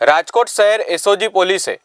રાજકોટ શહેર એસઓજી પોલીસે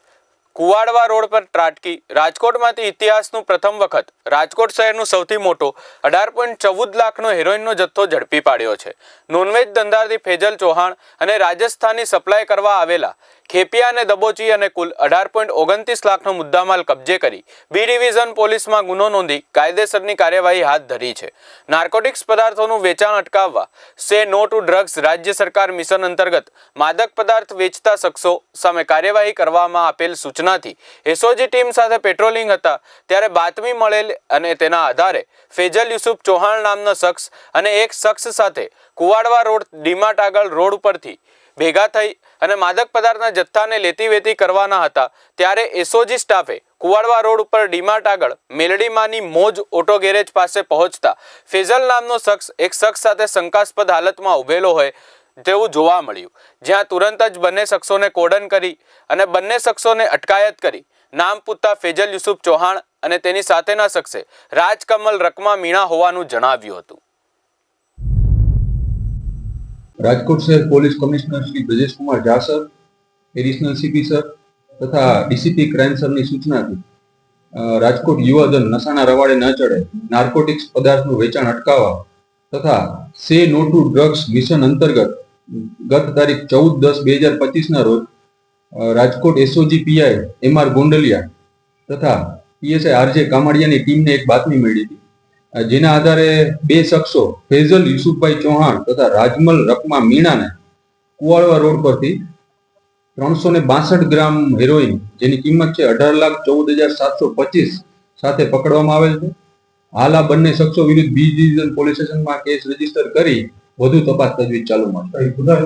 કુવાડવા રોડ પર ત્રાટકી. રાજકોટમાંથી ઇતિહાસનું પ્રથમ વખત. રાજકોટ શહેરનું સૌથી મોટો. અઢાર પોઈન્ટ ચૌદ લાખનો હેરોઇનનો જથ્થો ઝડપી પાડ્યો છે. નોનવેજ ધંધાર્થી ફેજલ ચૌહાણ અને રાજસ્થાની સપ્લાય કરવા આવેલા. ખેપિયા અને દબોચી અને કુલ અઢાર પોઈન્ટ ઓગણત્રીસ લાખનો મુદ્દામાલ કબજે કરી. બી ડિવિઝન પોલીસમાં ગુનો નોંધી કાયદેસરની કાર્યવાહી હાથ ધરી છે. નાર્કોટિક્સ પદાર્થોનું વેચાણ અટકાવવા. સે નો ટુ ડ્રગ્સ રાજ્ય સરકાર મિશન અંતર્ગત. માદક પદાર્થ વેચતા શખ્સો સામે કાર્યવાહી કરવામાં આપેલ સૂચનાથી એસઓજી ટીમ સાથે પેટ્રોલિંગ હતા, ત્યારે બાતમી મળેલ અને તેના આધારે ફેજલ યુસુફ ચૌહાણ નામનો શખ્સ અને એક શખ્સ સાથે કુવાડવા રોડ ડીમાટ આગળ રોડ ઉપરથી ભેગા થઈ અને માદક પદાર્થના જથ્થાને લેતી વેતી કરવાના હતા, ત્યારે એસઓજી સ્ટાફે કુવાડવા રોડ ઉપર ડીમાર્ટ આગળ મેલડીમાંની મોજ ઓટો ગેરેજ પાસે પહોંચતા ફેઝલ નામનો શખ્સ એક શખ્સ સાથે શંકાસ્પદ હાલતમાં ઊભેલો હોય તેવું જોવા મળ્યું. જ્યાં તુરંત જ બંને શખ્સોને કોડન કરી અને બંને શખ્સોને અટકાયત કરી. નામ પૂછતા ફેજલ યુસુફ ચૌહાણ અને તેની સાથેના શખ્સે રાજકમલ રકમા મીણા હોવાનું જણાવ્યું હતું. રાજકોટ શહેર police commissioner Shri Brajeshkumar Jha sir, additional CP sir તથા ડીસીપી ક્રાઇમ સરની સૂચનાથી રાજકોટ યુવાધન નશાના રવાડે ન ચડે, નાર્કોટિક્સ પદાર્થનું વેચાણ અટકાવવા તથા સે નો ટુ ડ્રગ્સ મિશન અંતર્ગત ગત તારીખ ચૌદ દસ બે હજાર પચીસના રોજ Rajkot SOG PI M R Gondaliya તથા પીએસઆઈ આરજે કામાડિયાની ટીમને એક બાતમી મળી હતી. જેના આધારે બે શખ્સો, ફેઝલ યુસુફભાઈ ચૌહાણ તથા રાજમલ રકમા મીણાને કુવાળવા રોડ પરથી ત્રણસો ને બાસઠ ગ્રામ હેરોઇન, જેની કિંમત છે અઢાર લાખ ચૌદ હજાર સાતસો પચીસ સાથે પકડવામાં આવેલ છે. હાલ આ બંને શખ્સો વિરુદ્ધ બી ડિવિઝન પોલીસ સ્ટેશનમાં કેસ રજિસ્ટર કરી વધુ તપાસ તજવીજ ચાલુમાં છે